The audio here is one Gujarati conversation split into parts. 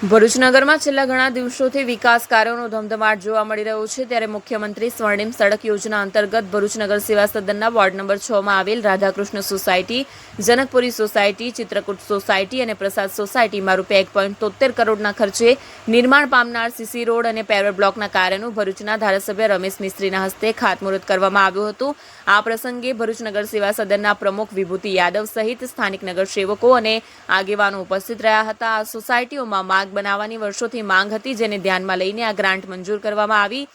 ભરૂચ નગરમાં છેલ્લા ઘણા દિવસોથી વિકાસ કાર્યોનો ધમધમાટ જોવા મળી રહ્યો છે. ત્યારે મુખ્યમંત્રી સ્વર્ણિમ સડક યોજના અંતર્ગત ભરૂચ નગર સેવા સદનના વોર્ડ નંબર છ માં આવેલ Radhakrishna society, Janakpuri society, Chitrakoot society અને પ્રસાદ સોસાયટીમાં રૂપિયા એક પોઈન્ટ તોતેર કરોડના ખર્ચે નિર્માણ પામનાર સીસી રોડ અને પેવર બ્લોકના કાર્યનું ભરૂચના ધારાસભ્ય રમેશ મિસ્ત્રીના હસ્તે ખાતમુહૂર્ત કરવામાં આવ્યું હતું. આ પ્રસંગે ભરૂચ નગર સેવા સદનના પ્રમુખ વિભૂતિ યાદવ સહિત સ્થાનિક નગરસેવકો અને આગેવાનો ઉપસ્થિત રહ્યા હતા. આ સોસાયટીઓમાં માર્ગ બનાવવાની વર્ષોથી માંગ હતી, જેને ધ્યાનમાં લઈને આ ગ્રાન્ટ મંજૂર કરવામાં આવી.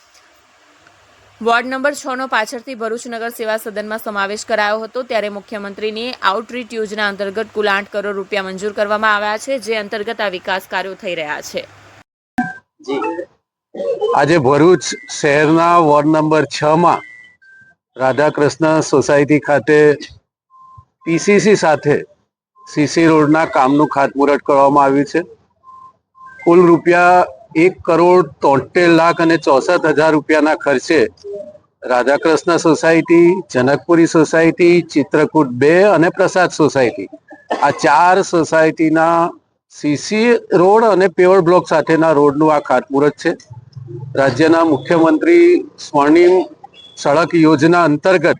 વોર્ડ નંબર છ નો પાછળથી ભરૂચ નગર સેવા સદનમાં સમાવેશ કરાયો હતો, ત્યારે મુખ્યમંત્રીની આઉટરીચ યોજના અંતર્ગત કુલ આઠ કરોડ રૂપિયા મંજૂર કરવામાં આવ્યા છે, જે અંતર્ગત આ વિકાસ કાર્યો થઈ રહ્યા છે. આજે ભરૂચ શહેરના વોર્ડ નંબર છ માં રાધાકૃષ્ણ સોસાયટી ખાતે પીસીસી સાથે સીસી રોડના કામનું ખાતમુહૂર્ત કરવામાં આવ્યું છે. કુલ રૂપિયા એક કરોડ તોતેર લાખ અને ચોસઠ હજાર રૂપિયાના ખર્ચે રાધાકૃષ્ણ સોસાયટી, જનકપુરી સોસાયટી, ચિત્રકૂટ બે અને પ્રસાદ સોસાયટી. આ ચાર સોસાયટીના સીસી રોડ અને પેવર બ્લોક સાથેના રોડનું આ ખાતમુહૂર્ત છે. રાજ્યના મુખ્યમંત્રી સ્વર્ણિમ સડક યોજના અંતર્ગત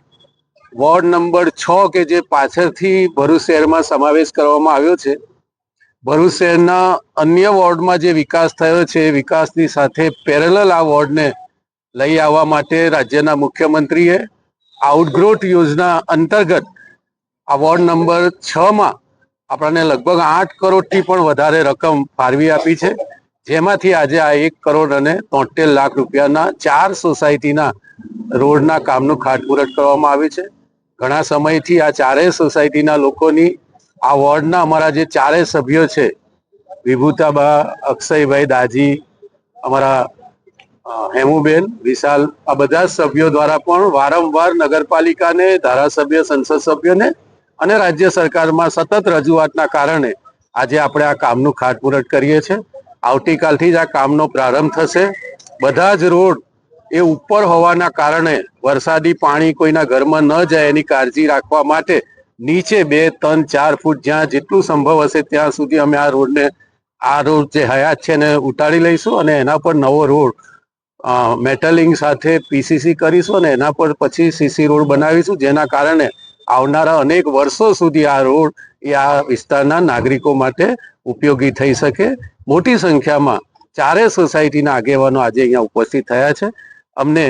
વોર્ડ નંબર છ કે જે પાછળથી ભરૂચ શહેરમાં સમાવેશ કરવામાં આવ્યો છે ભરૂચ શહેરના અન્ય વોર્ડમાં જે વિકાસ થયો છે, એ વિકાસની સાથે પેરેલલ આ વોર્ડને લઈ આવવા માટે રાજ્યના મુખ્યમંત્રીએ આઉટગ્રોથ યોજના અંતર્ગત આ વોર્ડ નંબર છમાં આપણને લગભગ આઠ કરોડથી પણ વધારે રકમ ફાળવી આપી છે. જેમાંથી આજે આ એક કરોડ અને તોતેર લાખ રૂપિયાના ચાર સોસાયટીના રોડના કામનું ખાતમુહૂર્ત કરવામાં આવ્યું છે. ઘણા સમયથી આ ચારેય સોસાયટીના લોકોની આ વોર્ડના અમારા જે ચારેય સભ્યો છે, વિભૂતાબા, અક્ષયભાઈ દાજી, અમારા હેમુબેન, વિશાલ, આ બધા સભ્યો દ્વારા પણ વારંવાર નગરપાલિકાને, ધારાસભ્ય, સંસદ સભ્યોને અને રાજ્ય સરકારમાં સતત રજૂઆતના કારણે આજે આપણે આ કામનું ખાતમુહૂર્ત કરીએ છીએ. આવતીકાલથી જ આ કામનો પ્રારંભ થશે. બધા જ રોડ એ ઉપર હોવાના કારણે વરસાદી પાણી કોઈના ઘરમાં ન જાય એની કાળજી રાખવા માટે નીચે બે, ત્રણ, ચાર ફૂટ જ્યાં જેટલું સંભવ હશે ત્યાં સુધી અમે આ રોડને, આ રોડ જે હયાત છે એને ઉતારી લઈશું અને એના પર નવો રોડ મેટલિંગ સાથે પીસીસી કરીશું અને એના પર પછી સીસી રોડ બનાવીશું, જેના કારણે આવનારા અનેક વર્ષો સુધી આ રોડ એ આ વિસ્તારના નાગરિકો માટે ઉપયોગી થઈ શકે. મોટી સંખ્યામાં ચારેય સોસાયટીના આગેવાનો આજે અહીંયા ઉપસ્થિત થયા છે. અમને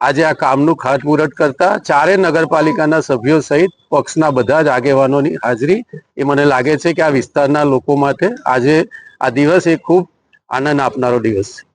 આજે આ કામનું ખાતમુહૂર્ત કરતા ચારે નગરપાલિકાના સભ્યો સહિત પક્ષના બધા જ આગેવાનોની હાજરી. એ મને લાગે છે કે આ વિસ્તારના લોકો માટે આજે આ દિવસ એ ખૂબ આનંદ આપનારો દિવસ છે.